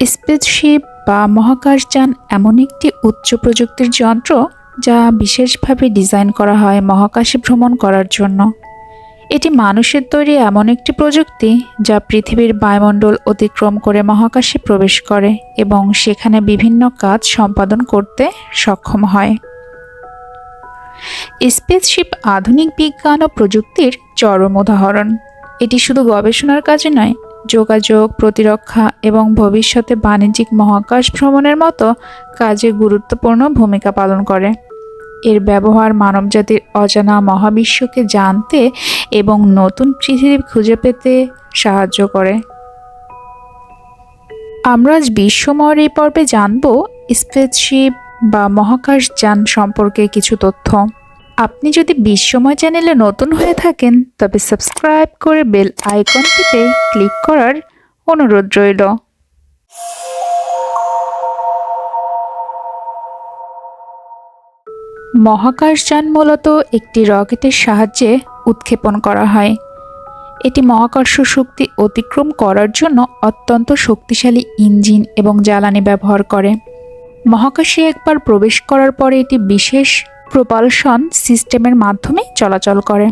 Spaceship বা মহাকাশযান এমন একটি উচ্চ প্রযুক্তির যন্ত্র যা বিশেষভাবে ডিজাইন করা হয় মহাকাশে ভ্রমণ করার জন্য। এটি মানুষের তৈরি এমন একটি প্রযুক্তি যা পৃথিবীর বায়ুমণ্ডল অতিক্রম করে মহাকাশে প্রবেশ করে এবং সেখানে বিভিন্ন কাজ সম্পাদন করতে সক্ষম হয়। স্পেসশিপ আধুনিক বিজ্ঞান ও প্রযুক্তির চরম উদাহরণ। এটি শুধু গবেষণার কাজে নয় যোগাযোগ, প্রতিরক্ষা এবং ভবিষ্যতে বাণিজ্যিক মহাকাশ ভ্রমণের মতো কাজে গুরুত্বপূর্ণ ভূমিকা পালন করে। এর ব্যবহার মানবজাতির অজানা মহাবিশ্বকে জানতে এবং নতুন পৃথিবী খুঁজে পেতে সাহায্য করে। আমরা আজ বিশ্বময়ের এই পর্বে জানব স্পেসশিপ বা মহাকাশযান সম্পর্কে কিছু তথ্য। আপনি যদি বিশ্বময় চ্যানেলে নতুন হয়ে থাকেন, তবে সাবস্ক্রাইব করে বেল আইকনটিতে ক্লিক করার অনুরোধ রইল। মহাকাশযান মূলত একটি রকেটের সাহায্যে উৎক্ষেপণ করা হয়। এটি মহাকর্ষ শক্তি অতিক্রম করার জন্য অত্যন্ত শক্তিশালী ইঞ্জিন এবং জ্বালানি ব্যবহার করে। মহাকাশে একবার প্রবেশ করার পরে এটি বিশেষ প্রপালশন সিস্টেমের মাধ্যমে চলাচল করে।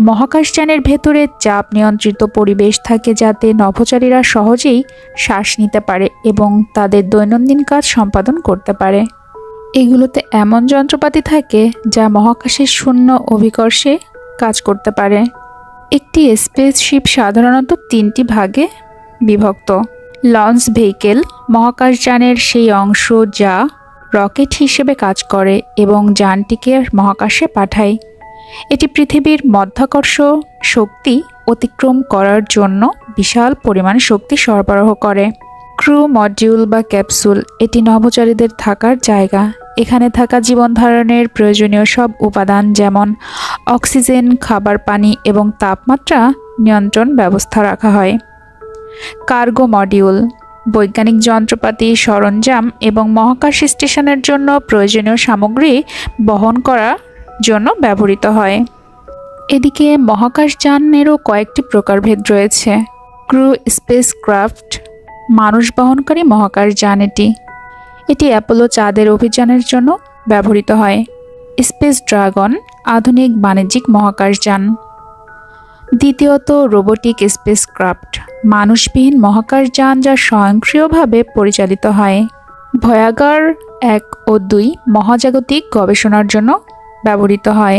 মহাকাশযানের ভেতরে চাপ নিয়ন্ত্রিত পরিবেশ থাকে যাতে নভোচারীরা সহজেই শ্বাস নিতে পারে এবং তাদের দৈনন্দিন কাজ সম্পাদন করতে পারে। এগুলোতে এমন যন্ত্রপাতি থাকে যা মহাকাশের শূন্য অভিকর্ষে কাজ করতে পারে। একটি স্পেসশিপ সাধারণত তিনটি ভাগে বিভক্ত। লঞ্চ ভেহিকেল মহাকাশযানের সেই অংশ যা রকেট হিসেবে কাজ করে এবং যানটিকে মহাকাশে পাঠায়। এটি পৃথিবীর মধ্যাকর্ষ শক্তি অতিক্রম করার জন্য বিশাল পরিমাণ শক্তি সরবরাহ করে। ক্রু, মডিউল বা ক্যাপসুল এটি নভোচারীদের থাকার জায়গা। এখানে থাকা জীবন ধারণের প্রয়োজনীয় সব উপাদান যেমন অক্সিজেন, খাবার পানি এবং তাপমাত্রা নিয়ন্ত্রণ ব্যবস্থা রাখা হয়। কার্গো মডিউল বৈজ্ঞানিক যন্ত্রপাতি, সরঞ্জাম এবং মহাকাশ স্টেশনের জন্য প্রয়োজনীয় সামগ্রী বহন করার জন্য ব্যবহৃত হয়। এদিকে মহাকাশযানেরও কয়েকটি প্রকারভেদ রয়েছে। ক্রু, স্পেসক্রাফট, মানুষ বহনকারী মহাকাশযান এটি এটি অ্যাপোলো চাঁদের অভিযানের জন্য ব্যবহৃত হয়। স্পেস ড্রাগন, আধুনিক বাণিজ্যিক মহাকাশযান দ্বিতীয়ত, রোবোটিক স্পেসক্রাফট, মানুষবিহীন মহাকাশযান যা স্বয়ংক্রিয়ভাবে পরিচালিত হয়। ভয়াগার এক ও দুই মহাজাগতিক গবেষণার জন্য ব্যবহৃত হয়।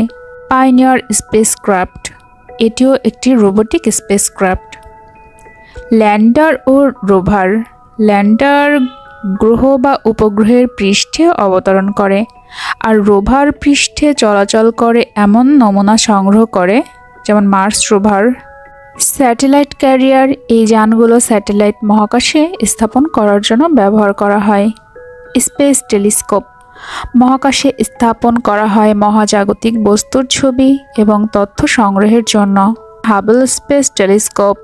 পাইনিয়র স্পেসক্রাফট, এটিও একটি রোবোটিক স্পেসক্রাফট। ল্যান্ডার ও রোভার, ল্যান্ডার গ্রহ বা উপগ্রহের পৃষ্ঠে অবতরণ করে, আর রোভার পৃষ্ঠে চলাচল করে এমন নমুনা সংগ্রহ করে যেমন মার্স রোভার, স্যাটেলাইট ক্যারিয়ার, এই যানগুলো স্যাটেলাইট মহাকাশে স্থাপন করার জন্য ব্যবহার করা হয়। স্পেস টেলিস্কোপ, মহাকাশে স্থাপন করা হয় মহাজাগতিক বস্তুর ছবি এবং তথ্য সংগ্রহের জন্য। Hubble space telescope,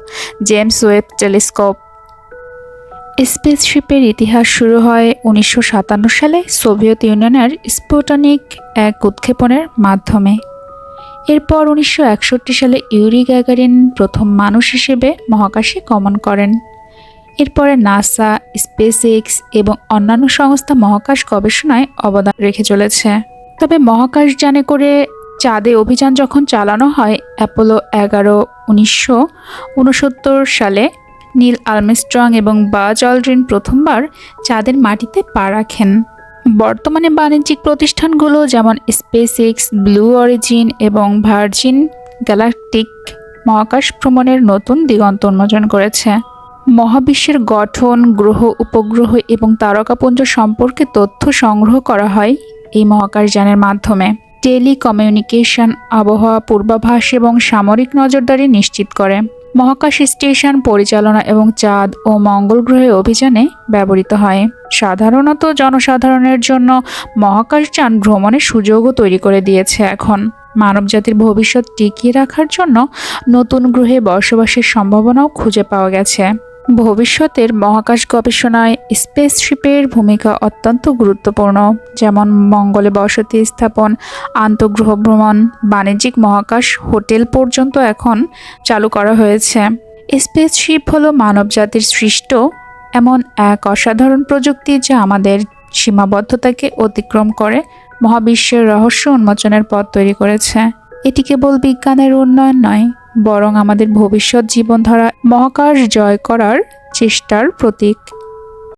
James Webb telescope. স্পেসশিপের ইতিহাস শুরু হয় উনিশশো সাতান্ন সালে সোভিয়েত ইউনিয়নের স্পুটনিক এক উৎক্ষেপণের মাধ্যমে। এরপর উনিশশো একষট্টি সালে ইউরি গ্যাগারিন প্রথম মানুষ হিসেবে মহাকাশে গমন করেন। এরপরে নাসা স্পেস এক্স এবং অন্যান্য সংস্থা মহাকাশ গবেষণায় অবদান রেখে চলেছে। তবে মহাকাশযানে করে চাঁদে অভিযান যখন চালানো হয়, অ্যাপোলো এগারো উনিশশো সালে নীল আর্মস্ট্রং এবং বাজ অলড্রিন প্রথমবার চাঁদের মাটিতে পা রাখেন। বর্তমানে বাণিজ্যিক প্রতিষ্ঠানগুলো যেমন স্পেস এক্স ব্লু অরিজিন এবং ভার্জিন গ্যালাকটিক মহাকাশ ভ্রমণের নতুন দিগন্ত উন্মোচন করেছে। মহাবিশ্বের গঠন, গ্রহ, উপগ্রহ এবং তারকাপুঞ্জ সম্পর্কে তথ্য সংগ্রহ করা হয় এই মহাকাশযানের মাধ্যমে। টেলিকমিউনিকেশন, আবহাওয়া, পূর্বাভাস এবং সামরিক নজরদারি নিশ্চিত করে। মহাকাশ স্টেশন পরিচালনা এবং চাঁদ ও মঙ্গল গ্রহে অভিযানে ব্যবহৃত হয়। সাধারণত জনসাধারণের জন্য মহাকাশযান ভ্রমণের সুযোগও তৈরি করে দিয়েছে এখন। মানবজাতির ভবিষ্যৎ টিকিয়ে রাখার জন্য নতুন গ্রহে বসবাসের সম্ভাবনাও খুঁজে পাওয়া গেছে। ভবিষ্যতের মহাকাশ গবেষণায় স্পেসশিপের ভূমিকা অত্যন্ত গুরুত্বপূর্ণ, যেমন মঙ্গলে বসতি স্থাপন আন্তঃগ্রহ ভ্রমণ, বাণিজ্যিক মহাকাশ, হোটেল পর্যন্ত এখন চালু করা হয়েছে। স্পেসশিপ হলো মানবজাতির সৃষ্ট এমন এক অসাধারণ প্রযুক্তি যা আমাদের সীমাবদ্ধতাকে অতিক্রম করে, মহাবিশ্বের রহস্য উন্মোচনের পথ তৈরি করেছে। এটি কেবল বিজ্ঞানের উন্নয়ন নয় বরং আমাদের ভবিষ্যৎ জীবনধারা মহাকাশ জয় করার চেষ্টার প্রতীক।